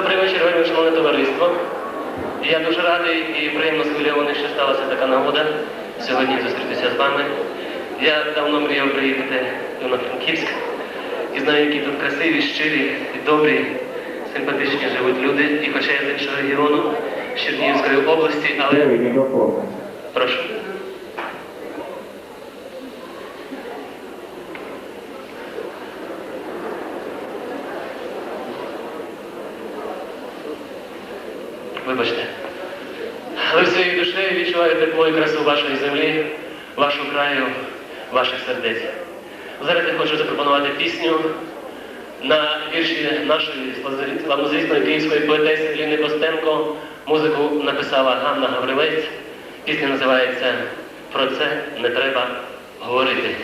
Добрий вечір, вельми шановне товариство. Я дуже радий і приємно схвильований, що сталася така нагода сьогодні зустрітися з вами. Я давно мріяв приїхати на Франківськ і знаю, які тут красиві, щирі, і добрі, симпатичні живуть люди. І хоча я з іншого регіону, з Чернігівської області, але прошу. Вибачте. Але всією душею відчуваю тепло і красу вашої землі, вашого краю, ваших сердець. Зараз я хочу запропонувати пісню на вірші нашої славнозвісної київської поетеси Ліни Костенко. Музику написала Ганна Гаврилець. Пісня називається Про це не треба говорити.